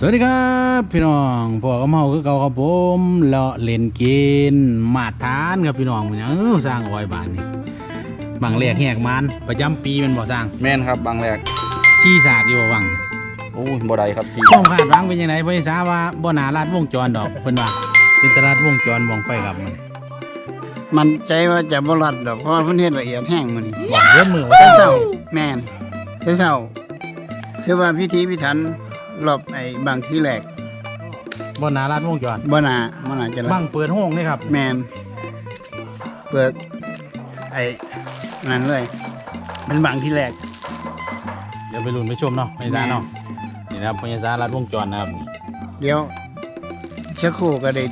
สวัสดีครับพี่น้องพวกกับเฮาคือเก่าครับผมเลาะเล่นกินมาทานครับพี่น้องมันเออสร้างอ้อยบ้านนี่บางแรกแหกมันประจำปีแมันบ่สร้างแม่นครับบางแรกชี้สากอยู่บ่วังโอ้ยบ่ได้ครับสีความคาดหวังเป็นยังไงบ่ได้ทราบว่าบ่น่ารัดวงจรดอกเพิ่นว่าเป็นตลาดวงจรมองไฟครับมันมันใจว่าจะบรัดดอกเพราะว่าเพิ่นเฮ็ดละเอียดแห้งมื้อนี้บอกเยอะมือว่าแต่เจ้าเช้าแม่นแต่เช้าคือว่าพิธีพิถัน รอบไอ้บางที่แรกบ่น่ารัดวงจรบ่น่าบ่น่าจะละบังเปิดห้องนี่ครับแม่นเปิดไอ้นั่นเลยเป็นบางที่แรกเดี๋ยวไปลุ้นไปชมเนาะไม่ซ่าเนาะนี่นะครับพญาซารัดวงจรนะครับเดี๋ยวชักครู่ก็ได้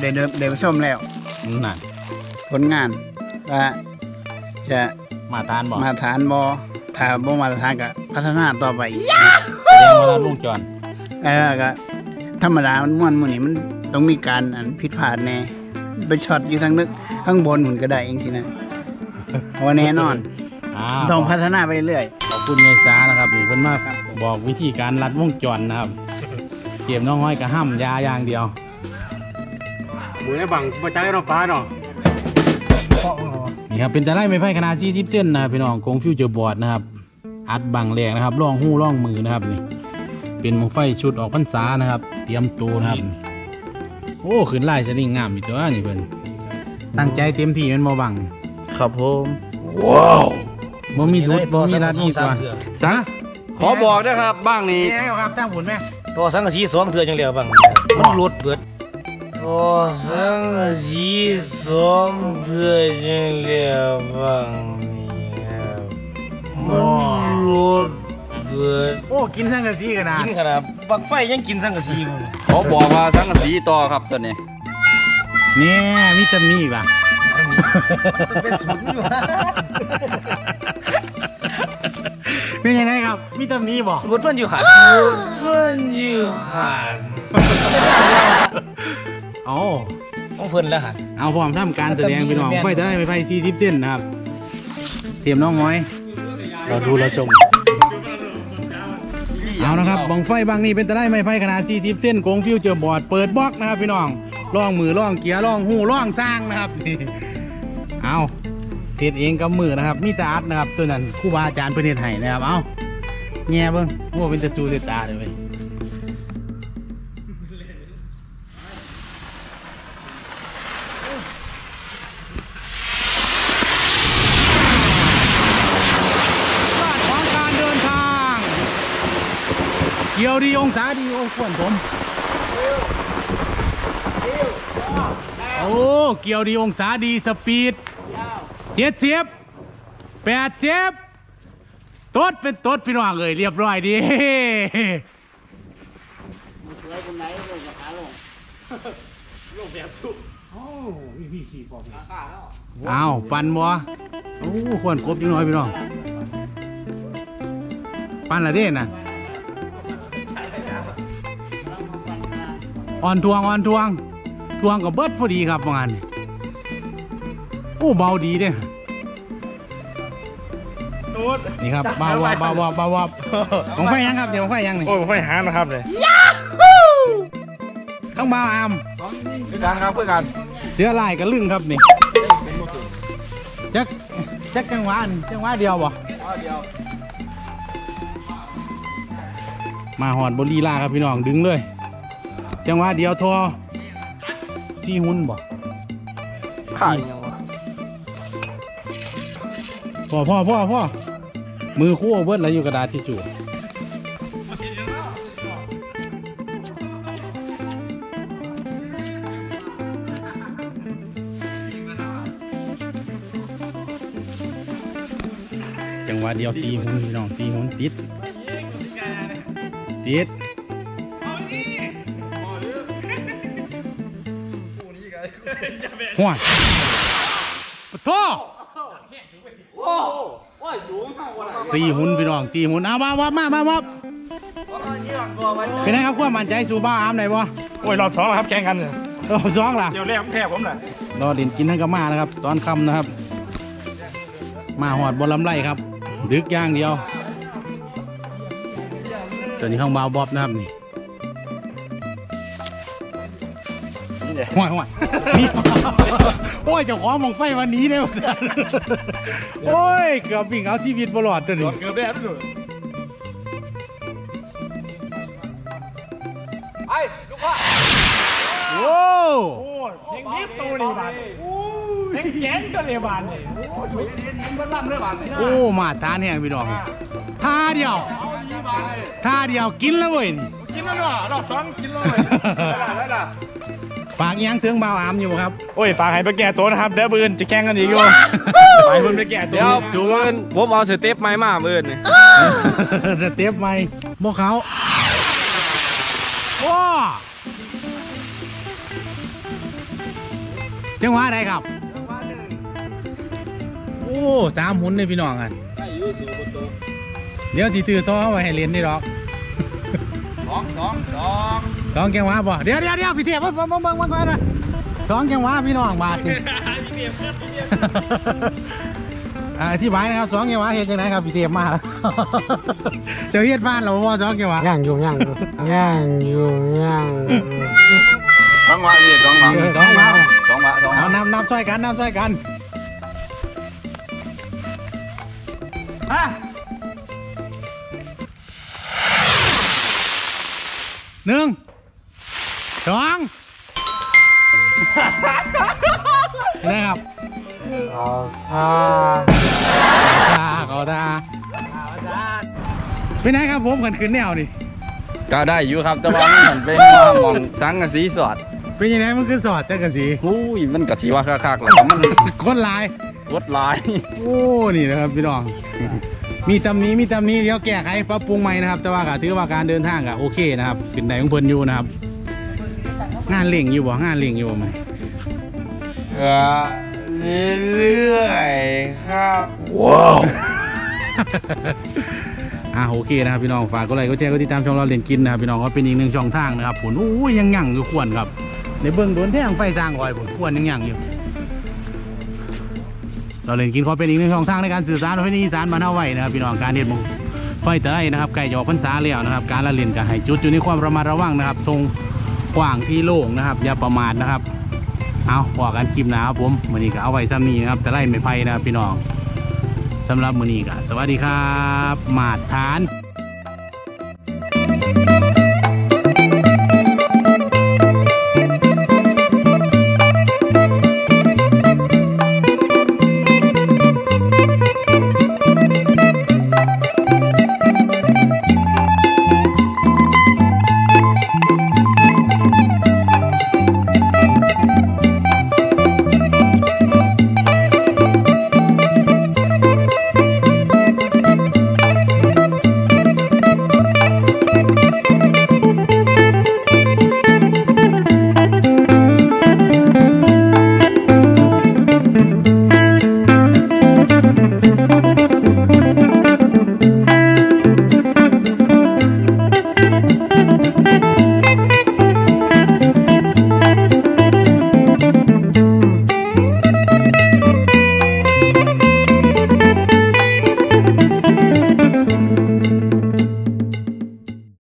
ได้เดินได้ไปชมแล้วนั่นผลงานว่าจะมาทานบ่มาตรฐานบ่ถ้าบ่มาตรฐานก็พัฒนาต่อไปอีก แสดงว่ารัดวงจรเออก็ธรรมดามันม่วนหมื้นี้มันต้องมีการอันผิดพลาดแน่ไปช็อตอยู่ทางนึกข้างบนหุ่นก็ได้เองทีนะเพราะว่าแน่นอนอ่าต้องพัฒนาไปเรื่อย ขอบคุณยายสานะครับนี่เพิ่นมาบอกวิธีการรัดวงจรนะครับเก็บน้องห้อยกับห้ำยาอย่างเดียว บุญไอ้บังมาจักไอ้น้องปลาเนาะนี่ครับเป็นตะไลไม้ไผ่ขนาด40เส้นนะครับพี่น้องกงฟิวเจอร์บอร์ดนะครับ อัดบังแรงนะครับร่องหู้ร่องมือนะครับนี่เป็นมงไฟชุดออกพรรษานะครับ เตรียมตัวนะครับ โอ้ขึ้นลายสลิงงามอีกตัวนี่เพิ่นตั้งใจเต็มที่แมันบ่บังครับผมบ่มีดุดบ่มีรัดนี่ก่อนซะขอบอกนะครับบ้างนี้นี่ครับตั้งผลไหมตัวสังกะสีสองเถื่อจังเดียวบังมันหลุดเบิดตัวสังกะสีสองเถื่อจังเดียวบังนี่ครับ มันหลุดเบิดโอ้กินทั้งกะซีขนาดกินขนาดบักไฟยังกินสังกะสีมันขอบอกว่าสังกะสีต่อครับตัวนี้เนี่ยมีจำนี้อีกว่ะเป็นสุดอยู่เป็นยังไงครับมีจำนี้บอกสุดมันอยู่หันมันอยู่หันเอาของเพิ่นแล้วหันเอาพร้อมทำการแสดงพี่น้องไฟจะได้ไปไฟ40เส้นนะครับ เตรียมน้องน้อย เราดูเราชมเอานะครับบังไฟบางนี่เป็นตะได้ไม้ไผ่ขนาด 40 เส้นโกงฟิวเจอร์บอร์ดเปิดบล็อกนะครับ พี่น้องล่องมือล่องเกียร์ล่องหูล่องสร้างนะครับเอาเทศเองกับมือนะครับมีตาอัดนะครับตัวนั้นครู่บาอาจารย์เพื่อนเทศไห้นะครับเอาแง่เบิ้งว่าเป็นตะซูเตตาเลย กี่ยวดีองศาดีโอ้ควรผมโอ้เกี่ยวดีองศาดีสปีดเจ็ดเสียบแปดเสียบตดเป็นตดพี่น้องเลยเรียบร้อยดีอ้าวปันบ่โอ้ควรครบจังน้อยพี่น้องปันละเด้น่ะ อ่อนทวงอ่อนทวงทวงกับเบิดพอดีครับประมาณนี้โอ้เบาดีเด้นี่ครับเบาวับเบาวับเบาวับของไฟยังครับเดี๋ยวของไฟยังนี่โอ้ยไฟหานะครับเลยข้างเบาอามคือการครับเพื่อการเสือลายกับลึงครับนี่จักจักจังหวะนี่จังหวะเดียวบ่มาหอดบนลีลาครับพี่น้องดึงเลย จังหวะเดียวทอซี่หุ่นบ่ข่ายพ่อพ่อพ่อพ่อมือคู่เบิดแล้วอยู่กระดาษทิชชู่จังหวะเดียวสีหุ่นพี่น้องสีหุ่นติดติด หัวปะโทสี่หุ่นพี่น้องสี่หุ่นเอามาวับมามาวับเป็นไงครับความมั่นใจสู่บ้าอามไหนบ่โอ้ยรอบสองแล้วครับแข่งกันเนี่ยรอบสองล่ะเดี๋ยวแรกแพ้ผมแหละรอดินกินทั้งกบมานะครับ ตอนค่ำนะครับ มาหอดบอลำไรครับ ดึกอย่างเดียวส่วนนี้ข้างบาวบอบนะครับนี่ ห่วยห่วยนี่โอ้ยเจ้าของมองไฟวันนี้เนี่ยโอ้ยเกือบวิ่งเอาชีวิตบรอดตัวนี้เกือบได้แล้วไปลูกพ่อโอ้โอ้ยเพลงนี้ตัวนี้บานเพลงแจ้งตัวนี้บานเลยมันล่ำเรื่องบ้านเลยโอ้มาทานแห้งพี่น้องท่าเดียวท่าเดียวกินแล้วเว้ยนี่กินแล้วเนาะรอบสองกินเลยได้ละ ฝากอิหยังถึงบ่าวอามอยู่ครับโอ้ยฝากให้ไปแก่ตัวนะครับเดี๋ยวบืนจะแข่งกันอีกอยู่ไปเพิ่นไปแก่ตัวเดี๋ยวจูเงินผมเอาสเต็ปไม้มาเมื่อนี่สเต็ปใหม่พวกเขาว้าจังหวะใดครับโอ้สามหุ่นเลยพี่น้องอะเดี๋ยวสิตือต่อเอาไว้ให้เล่นได้หรอกสองสองสอง สองจังหวะบ่เดี๋ยวเดี๋ยวเดี๋ยวพี่เทียบเบิ่งเบิ่งเบิ่งเบิ่งก่อนนะสองจังหวะพี่น้องบาทนี่อ่าอธิบายนะครับสองจังหวะเฮ็ดจังไดครับพี่เทียบมาเจ้าเฮ็ดบ้านเราบ่สองจังหวะย่างอยู่ย่างอยู่ย่างอยู่ย่างอยู่สองวะพี่สองวะสองวะสองวะสองเอาวะนับนับช่วยกันนับช่วยกันอะหนึ่ง สองนะครับเอาอ่าตาเขาตาเป็นไงครับผมขันขึ้นแนวนี่ก็ได้อยู่ครับแต่ว่ามันเป็นว่ามองสังกะสีสอดเป็นยังไงมันคือสอดจังกันสีอุ้ยมันกะสีว่าคักๆแล้วก็มันคนหลายวดลายโอ้นี่นะครับพี่น้องมีตำหนี้มีตำหนี้เดี๋ยวแก้ไขปรับปรุงใหม่นะครับ แต่ว่าก็ถือว่าการเดินทางก็โอเคนะครับเป็นไหนของเพิ่นอยู่นะครับ งานเล่งอยู่บ่งานเล่งอยู่บ่ไหมก็เรื่อยๆครับอ่าโอเคนะครับพี่น้องฝากก็ไลค์ก็แชร์ก็ติดตามช่องเราเล่นกินนะครับพี่น้องก็เป็นอีกหนึ่งช่องทางนะครับผลโอ้ยยังยั่งอยู่ควรครับในเบื้องโดนแท่งไฟสร้างไว้ผลควรยังยั่งอยู่ เราเล่นกินขอเป็นอีกหนึ่งช่องทางในการสื่อสารประเพณีอีสานมานเอาไว้นะครับพี่น้องการเฮ็ดหมองไฟเตยนะครับไก่หยอกพรรษาแล้วนะครับ การละเล่นก็ให้จุดอยู่ในความระมัดระวังนะครับตรง กว้างที่โล่งนะครับ อย่าประมาทนะครับ เอาพอกันคลิปนาครับผมวันนี้ก็เอาไว้ซ้ำนี้นะครับ แต่ไล่ไม่ไพ่นะครับพี่น้องสำหรับมือนี้ก็สวัสดีครับ มาดฐาน